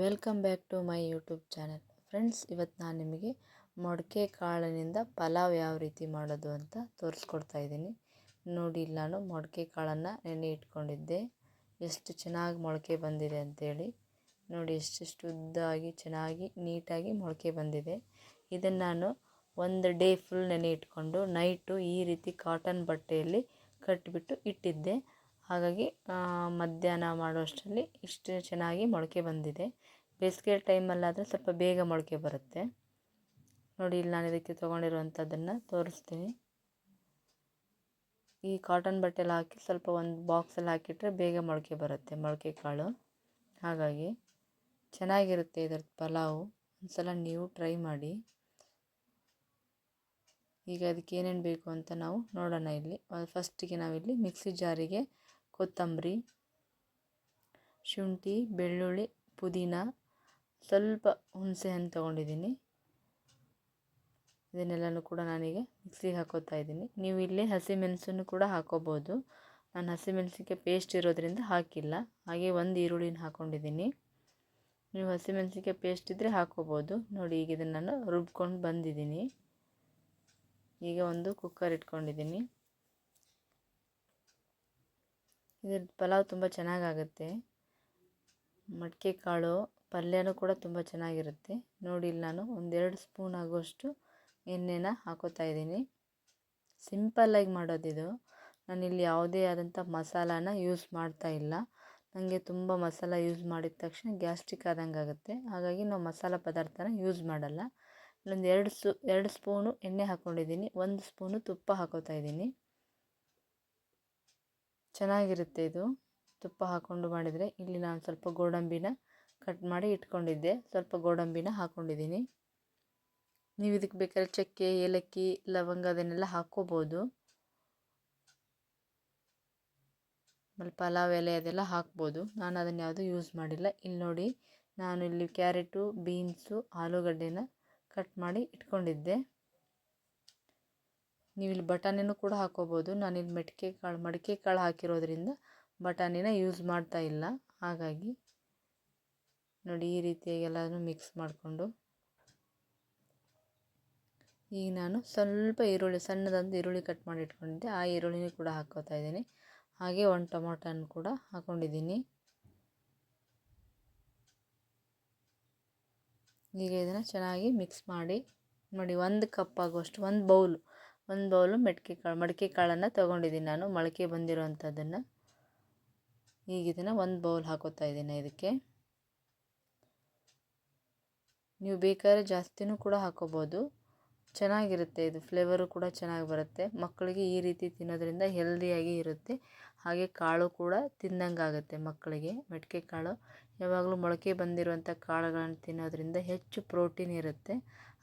Welcome back to my YouTube channel. Friends, ಇವತ್ತು ನಾನು ನಿಮಗೆ ಮೊಡಕೆ ಕಾಳಿನಿಂದ ಪಲಾವ್ ಯಾವ ರೀತಿ ಮಾಡೋದು ಅಂತ ತೋರಿಸ್ಕೊಡ್ತಾ ಇದ್ದೀನಿ. ನೋಡಿ ನಾನು ಮೊಡಕೆ ಕಾಳನ್ನು ನೆನೆ ಇಟ್ಕೊಂಡಿದ್ದೆ. ಎಷ್ಟು ಚೆನ್ನಾಗಿ ಮೊಳಕೆ ಬಂದಿದೆ ಅಂತೇಳಿ. ನೋಡಿ, ಎಷ್ಟೆಷ್ಟು ಉದ್ದಾಗಿ, ಚೆನ್ನಾಗಿ, ನೀಟಾಗಿ ಮೊಳಕೆ ಬಂದಿದೆ. ಇದನ್ನು ನಾನು ಒಂದು ಡೇ ಫುಲ್ ನೆನೆ ಇಟ್ಕೊಂಡು ನೈಟು ಈ ರೀತಿ ಕಾಟನ್ ಬಟ್ಟೆಯಲ್ಲಿ ಕಟ್ಟಿಬಿಟ್ಟು ಇಟ್ಟಿದ್ದೆ. ಹಾಗಾಗಿ ಮಧ್ಯಾಹ್ನ ಮಾಡುವಷ್ಟರಲ್ಲಿ ಇಷ್ಟು ಚೆನ್ನಾಗಿ ಮೊಳಕೆ ಬಂದಿದೆ. ಬೇಸಿಗೆ ಟೈಮಲ್ಲಾದರೆ ಸ್ವಲ್ಪ ಬೇಗ ಮೊಳಕೆ ಬರುತ್ತೆ. ನೋಡಿ, ಇಲ್ಲಿ ನಾನು ಇದಕ್ಕೆ ತೊಗೊಂಡಿರುವಂಥದ್ದನ್ನು ತೋರಿಸ್ತೀನಿ. ಈ ಕಾಟನ್ ಬಟ್ಟೆಲಿ ಹಾಕಿ ಸ್ವಲ್ಪ ಒಂದು ಬಾಕ್ಸಲ್ಲಿ ಹಾಕಿಟ್ರೆ ಬೇಗ ಮೊಳಕೆ ಬರುತ್ತೆ, ಮೊಳಕೆ ಕಾಳು. ಹಾಗಾಗಿ, ಚೆನ್ನಾಗಿರುತ್ತೆ ಇದರ ಪಲಾವು. ಒಂದು ಸಲ ನೀವು ಟ್ರೈ ಮಾಡಿ. ಈಗ ಅದಕ್ಕೆ ಏನೇನು ಬೇಕು ಅಂತ ನಾವು ನೋಡೋಣ ಇಲ್ಲಿ. ಫಸ್ಟಿಗೆ ನಾವಿಲ್ಲಿ ಮಿಕ್ಸಿ ಜಾರಿಗೆ ಕೊತ್ತಂಬರಿ, ಶುಂಠಿ, ಬೆಳ್ಳುಳ್ಳಿ, ಪುದೀನ, ಸ್ವಲ್ಪ ಹುಣಸೆ ಹಣ್ಣು ತೊಗೊಂಡಿದ್ದೀನಿ. ಇದನ್ನೆಲ್ಲನೂ ಕೂಡ ನಾನೀಗ ಮಿಕ್ಸಿಗೆ ಹಾಕೋತಾ ಇದ್ದೀನಿ. ನೀವು ಇಲ್ಲಿ ಹಸಿಮೆಣಸನ್ನು ಕೂಡ ಹಾಕೋಬೋದು. ನಾನು ಹಸಿಮೆಣಸಿಗೆ ಪೇಸ್ಟ್ ಇರೋದ್ರಿಂದ ಹಾಕಿಲ್ಲ. ಹಾಗೆ ಒಂದು ಈರುಳ್ಳಿನ ಹಾಕ್ಕೊಂಡಿದ್ದೀನಿ ನೀವು ಹಸಿಮೆಣಸಿಗೆ ಪೇಸ್ಟ್ ಇದ್ದರೆ ಹಾಕೋಬೋದು. ನೋಡಿ, ಈಗ ಇದನ್ನು ನಾನು ರುಬ್ಕೊಂಡು ಬಂದಿದ್ದೀನಿ. ಈಗ ಒಂದು ಕುಕ್ಕರ್ ಇಟ್ಕೊಂಡಿದ್ದೀನಿ. ಇದ್ರ ಪಲಾವ್ ತುಂಬ ಚೆನ್ನಾಗಾಗುತ್ತೆ. ಮಡಿಕೆ ಕಾಳು, ಪಲ್ಯನೂ ಕೂಡ ತುಂಬ ಚೆನ್ನಾಗಿರುತ್ತೆ. ನೋಡಿ ಇಲ್ಲಿ ನಾನು ಒಂದೆರಡು ಸ್ಪೂನ್ ಆಗುವಷ್ಟು ಎಣ್ಣೆನ ಹಾಕೋತಾ ಇದ್ದೀನಿ. ಸಿಂಪಲ್ಲಾಗಿ ಮಾಡೋದಿದು. ನಾನಿಲ್ಲಿ ಯಾವುದೇ ಆದಂಥ ಮಸಾಲಾನ ಯೂಸ್ ಮಾಡ್ತಾ ಇಲ್ಲ. ನನಗೆ ತುಂಬ ಮಸಾಲ ಯೂಸ್ ಮಾಡಿದ ತಕ್ಷಣ ಗ್ಯಾಸ್ಟ್ರಿಕ್ ಆದಂಗೆ ಆಗುತ್ತೆ. ಹಾಗಾಗಿ ನಾವು ಮಸಾಲ ಪದಾರ್ಥನ ಯೂಸ್ ಮಾಡಲ್ಲ. ಇಲ್ಲೊಂದು ಎರಡು ಸು, ಎರಡು ಸ್ಪೂನು ಎಣ್ಣೆ ಹಾಕ್ಕೊಂಡಿದ್ದೀನಿ ಒಂದು ಸ್ಪೂನು ತುಪ್ಪ ಹಾಕೋತಾ ಇದ್ದೀನಿ. ಚೆನ್ನಾಗಿರುತ್ತೆ ಇದು. ತುಪ್ಪ ಹಾಕ್ಕೊಂಡು ಮಾಡಿದರೆ ಇಲ್ಲಿ ನಾನು ಸ್ವಲ್ಪ ಗೋಡಂಬಿನ ಕಟ್ ಮಾಡಿ ಇಟ್ಕೊಂಡಿದ್ದೆ. ಸ್ವಲ್ಪ ಗೋಡಂಬಿನ ಹಾಕ್ಕೊಂಡಿದ್ದೀನಿ ನೀವು ಇದಕ್ಕೆ ಬೇಕಾದ್ರೆ ಚಕ್ಕೆ, ಏಲಕ್ಕಿ, ಲವಂಗ ಅದನ್ನೆಲ್ಲ ಹಾಕ್ಕೋಬೋದು. ಆಮೇಲೆ ಪಲಾವ್ ಎಲೆ ಅದೆಲ್ಲ ಹಾಕ್ಬೋದು. ನಾನು ಅದನ್ನು ಯಾವುದೂ ಯೂಸ್ ಮಾಡಿಲ್ಲ. ಇಲ್ಲಿ ನೋಡಿ, ನಾನು ಇಲ್ಲಿ ಕ್ಯಾರೆಟು, ಬೀನ್ಸು, ಆಲೂಗಡ್ಡೆನ ಕಟ್ ಮಾಡಿ ಇಟ್ಕೊಂಡಿದ್ದೆ. ನೀವು ಇಲ್ಲಿ ಬಟಾಣಿನೂ ಕೂಡ ಹಾಕೋಬೋದು. ನಾನಿಲ್ಲಿ ಮೆಟ್ಕೆ ಕಾಳು, ಮಡಿಕೆ ಕಾಳು ಹಾಕಿರೋದ್ರಿಂದ ಬಟಾಣಿನ ಯೂಸ್ ಮಾಡ್ತಾ ಇಲ್ಲ. ಹಾಗಾಗಿ ನೋಡಿ ಈ ರೀತಿಯಾಗಿ ಮಿಕ್ಸ್ ಮಾಡಿಕೊಂಡು ಈಗ ನಾನು ಸ್ವಲ್ಪ ಈರುಳ್ಳಿ, ಸಣ್ಣದೊಂದು ಈರುಳ್ಳಿ ಕಟ್ ಮಾಡಿ ಇಟ್ಕೊಂಡಿದ್ದೆ ಆ ಈರುಳ್ಳಿನೂ ಕೂಡ ಹಾಕೋತಾ ಇದ್ದೀನಿ. ಹಾಗೆ ಒಂದು ಟೊಮೊಟೊನ ಕೂಡ ಹಾಕ್ಕೊಂಡಿದ್ದೀನಿ ಈಗ ಇದನ್ನು ಚೆನ್ನಾಗಿ ಮಿಕ್ಸ್ ಮಾಡಿ ನೋಡಿ ಒಂದು ಕಪ್ ಆಗುವಷ್ಟು, ಒಂದು ಬೌಲು ಒಂದು ಬೌಲು ಮೆಟ್ಕೆ ಕಾಳು, ಮಡಿಕೆ ಕಾಳನ್ನು ತೊಗೊಂಡಿದ್ದೀನಿ ನಾನು. ಮೊಳಕೆ ಬಂದಿರೋವಂಥದ್ದನ್ನು ಈಗ ಇದನ್ನು ಒಂದು ಬೌಲ್ ಹಾಕೋತಾ ಇದ್ದೀನಿ ಇದಕ್ಕೆ. ನೀವು ಬೇಕಾದ್ರೆ ಜಾಸ್ತಿನೂ ಕೂಡ ಹಾಕೋಬೋದು. ಚೆನ್ನಾಗಿರುತ್ತೆ ಇದು. ಫ್ಲೇವರು ಕೂಡ ಚೆನ್ನಾಗಿ ಬರುತ್ತೆ. ಮಕ್ಕಳಿಗೆ ಈ ರೀತಿ ತಿನ್ನೋದ್ರಿಂದ ಹೆಲ್ದಿಯಾಗಿ ಇರುತ್ತೆ. ಹಾಗೆ ಕಾಳು ಕೂಡ ತಿಂದಂಗೆ ಆಗುತ್ತೆ ಮಕ್ಕಳಿಗೆ. ಮೆಟ್ಕೆ ಕಾಳು. ಯಾವಾಗಲೂ ಮೊಳಕೆ ಬಂದಿರುವಂಥ ಕಾಳುಗಳನ್ನು ತಿನ್ನೋದ್ರಿಂದ ಹೆಚ್ಚು ಪ್ರೋಟೀನ್ ಇರುತ್ತೆ.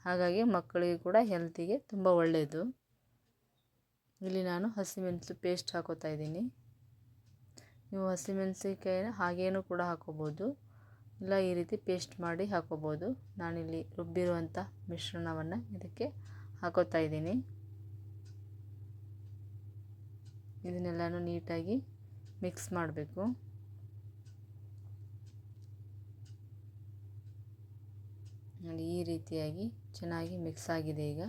ಹಾಗಾಗಿ ಮಕ್ಕಳಿಗೆ ಕೂಡ ಹೆಲ್ತಿಗೆ ತುಂಬ ಒಳ್ಳೆಯದು ಇಲ್ಲಿ ನಾನು ಹಸಿಮೆಣಸು ಪೇಸ್ಟ್ ಹಾಕೋತಾ ಇದ್ದೀನಿ. ನೀವು ಹಸಿಮೆಣಸಿನ್ಕಾಯಿನ ಹಾಗೇನೂ ಕೂಡ ಹಾಕೋಬೋದು. ಇಲ್ಲ, ಈ ರೀತಿ ಪೇಸ್ಟ್ ಮಾಡಿ ಹಾಕೋಬೋದು. ನಾನಿಲ್ಲಿ ರುಬ್ಬಿರುವಂಥ ಮಿಶ್ರಣವನ್ನು ಇದಕ್ಕೆ ಹಾಕೋತಾ ಇದ್ದೀನಿ. ಇದನ್ನೆಲ್ಲನೂ ನೀಟಾಗಿ ಮಿಕ್ಸ್ ಮಾಡಬೇಕು. ಈ ರೀತಿಯಾಗಿ ಚೆನ್ನಾಗಿ ಮಿಕ್ಸ್ ಆಗಿದೆ ಈಗ.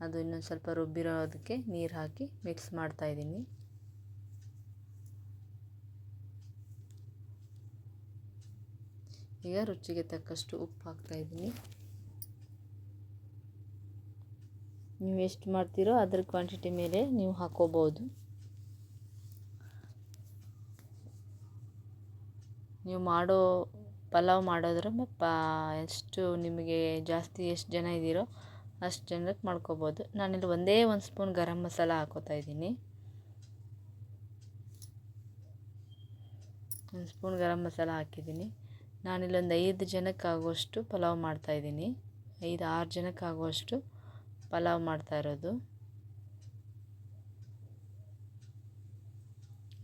ಅದು ಇನ್ನೊಂದು ಸ್ವಲ್ಪ ರುಬ್ಬಿರೋದಕ್ಕೆ ನೀರು ಹಾಕಿ ಮಿಕ್ಸ್ ಮಾಡ್ತಾಯಿದ್ದೀನಿ ಈಗ ರುಚಿಗೆ ತಕ್ಕಷ್ಟು ಉಪ್ಪು ಹಾಕ್ತಾಯಿದ್ದೀನಿ ನೀವು ಎಷ್ಟು ಮಾಡ್ತೀರೋ ಅದ್ರ ಕ್ವಾಂಟಿಟಿ ಮೇಲೆ ನೀವು ಹಾಕೋಬೋದು ನೀವು ಮಾಡೋ ಪಲಾವ್ ಮಾಡೋದ್ರ ಪಾ, ಎಷ್ಟು ನಿಮಗೆ ಜಾಸ್ತಿ ಎಷ್ಟು ಜನ ಇದ್ದೀರೋ ಅಷ್ಟು ಜನಕ್ಕೆ ಮಾಡ್ಕೋಬೋದು. ನಾನಿಲ್ಲಿ ಒಂದೇ ಒಂದು ಸ್ಪೂನ್ ಗರಂ ಮಸಾಲ ಹಾಕೋತಾ ಇದ್ದೀನಿ. ಒಂದು ಸ್ಪೂನ್ ಗರಂ ಮಸಾಲ ಹಾಕಿದ್ದೀನಿ. ನಾನಿಲ್ಲೊಂದು ಐದು ಜನಕ್ಕೆ ಆಗುವಷ್ಟು ಪಲಾವ್ ಮಾಡ್ತಾಯಿದ್ದೀನಿ ಐದು, ಆರು ಜನಕ್ಕೆ ಆಗುವಷ್ಟು ಪಲಾವ್ ಮಾಡ್ತಾ ಇರೋದು.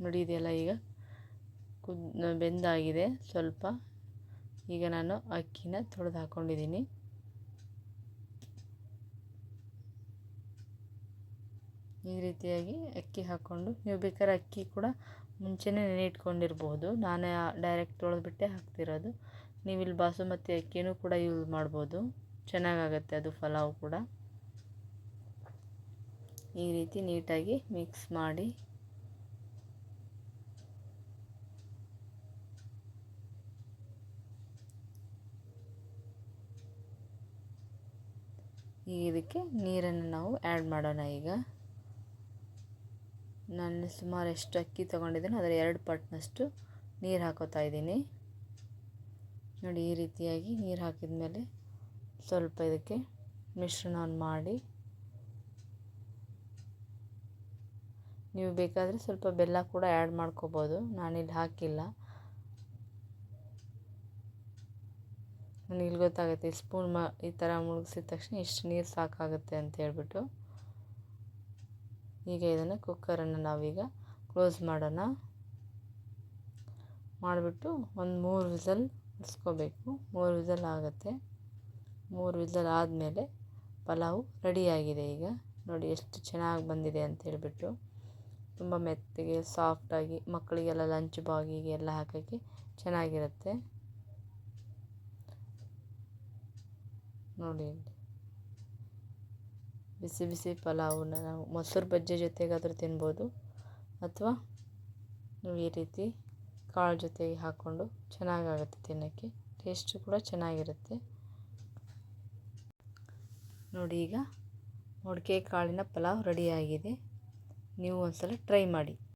ನೋಡಿ, ಇದೆಲ್ಲ ಈಗ ಕುದ್ ಬೆಂದಾಗಿದೆ ಸ್ವಲ್ಪ. ಈಗ ನಾನು ಅಕ್ಕಿನ ತೊಳೆದು ಹಾಕ್ಕೊಂಡಿದ್ದೀನಿ ಈ ರೀತಿಯಾಗಿ ಅಕ್ಕಿ ಹಾಕ್ಕೊಂಡು ನೀವು ಬೇಕಾದ್ರೆ ಅಕ್ಕಿ ಕೂಡ ಮುಂಚೆನೇ ನೆನೆ ಇಟ್ಕೊಂಡಿರ್ಬೋದು ನಾನೇ ಡೈರೆಕ್ಟ್ ತೊಳೆದ್ಬಿಟ್ಟೆ ಹಾಕ್ತಿರೋದು. ನೀವು ಇಲ್ಲಿ ಬಾಸುಮತಿ ಅಕ್ಕಿನೂ ಕೂಡ ಯೂಸ್ ಮಾಡ್ಬೋದು. ಚೆನ್ನಾಗಾಗತ್ತೆ ಅದು ಪಲಾವ್ ಕೂಡ. ಈ ರೀತಿ ನೀಟಾಗಿ ಮಿಕ್ಸ್ ಮಾಡಿ. ಈಗ ಇದಕ್ಕೆ ನೀರನ್ನು ನಾವು ಆ್ಯಡ್ ಮಾಡೋಣ ಈಗ. ನಾನು ಸುಮಾರು ಎಷ್ಟು ಅಕ್ಕಿ ತೊಗೊಂಡಿದ್ದೀನಿ ಅದರ ಎರಡು ಪಟ್ಟಿನಷ್ಟು ನೀರು ಹಾಕೋತಾ ಇದ್ದೀನಿ. ನೋಡಿ, ಈ ರೀತಿಯಾಗಿ ನೀರು ಹಾಕಿದ ಮೇಲೆ ಸ್ವಲ್ಪ ಇದಕ್ಕೆ ಮಿಶ್ರಣವನ್ನು ಮಾಡಿ. ನೀವು ಬೇಕಾದರೆ ಸ್ವಲ್ಪ ಬೆಲ್ಲ ಕೂಡ ಆ್ಯಡ್ ಮಾಡ್ಕೋಬೋದು. ನಾನಿಲ್ಲಿ ಹಾಕಿಲ್ಲ. ನನಗೆ ಗೊತ್ತಾಗುತ್ತೆ ಸ್ಪೂನ್ ಮ ಈ ಥರ ಮುಳುಗಿಸಿದ ತಕ್ಷಣ ಇಷ್ಟು ನೀರು ಸಾಕಾಗುತ್ತೆ ಅಂತ ಹೇಳ್ಬಿಟ್ಟು. ಈಗ ಇದನ್ನು ಕುಕ್ಕರನ್ನು ನಾವೀಗ ಕ್ಲೋಸ್ ಮಾಡೋಣ. ಮಾಡಿಬಿಟ್ಟು ಒಂದು ಮೂರು ವಿಸಲ್ ಇಸ್ಕೋಬೇಕು ಮೂರು ವಿಸಲ್ ಆಗುತ್ತೆ. ಮೂರು ವಿಸಲ್ ಆದಮೇಲೆ ಪಲಾವು ರೆಡಿಯಾಗಿದೆ ಈಗ. ನೋಡಿ ಎಷ್ಟು ಚೆನ್ನಾಗಿ ಬಂದಿದೆ ಅಂತ ಹೇಳಿಬಿಟ್ಟು ತುಂಬ ಮೆತ್ತಗೆ ಸಾಫ್ಟಾಗಿ ಮಕ್ಕಳಿಗೆಲ್ಲ ಲಂಚ್ ಬಾಗಿಗೆ ಎಲ್ಲ ಹಾಕೋಕ್ಕೆ ಚೆನ್ನಾಗಿರುತ್ತೆ. ನೋಡಿ ಬಿಸಿ ಬಿಸಿ ಪಲಾವನ್ನ ನಾವು ಮೊಸರು ಬಜ್ಜಿ ಜೊತೆಗಾದರೂ ತಿನ್ಬೋದು. ಅಥವಾ ನೀವು ಈ ರೀತಿ ಕಾಳು ಜೊತೆಗೆ ಹಾಕ್ಕೊಂಡು ಚೆನ್ನಾಗಾಗುತ್ತೆ ತಿನ್ನೋಕ್ಕೆ. ಟೇಸ್ಟು ಕೂಡ ಚೆನ್ನಾಗಿರುತ್ತೆ. ನೋಡಿ ಈಗ ಮೊಳಕೆ ಕಾಳಿನ ಪಲಾವ್ ರೆಡಿಯಾಗಿದೆ ನೀವು ಒಂದು ಸಲ ಟ್ರೈ ಮಾಡಿ.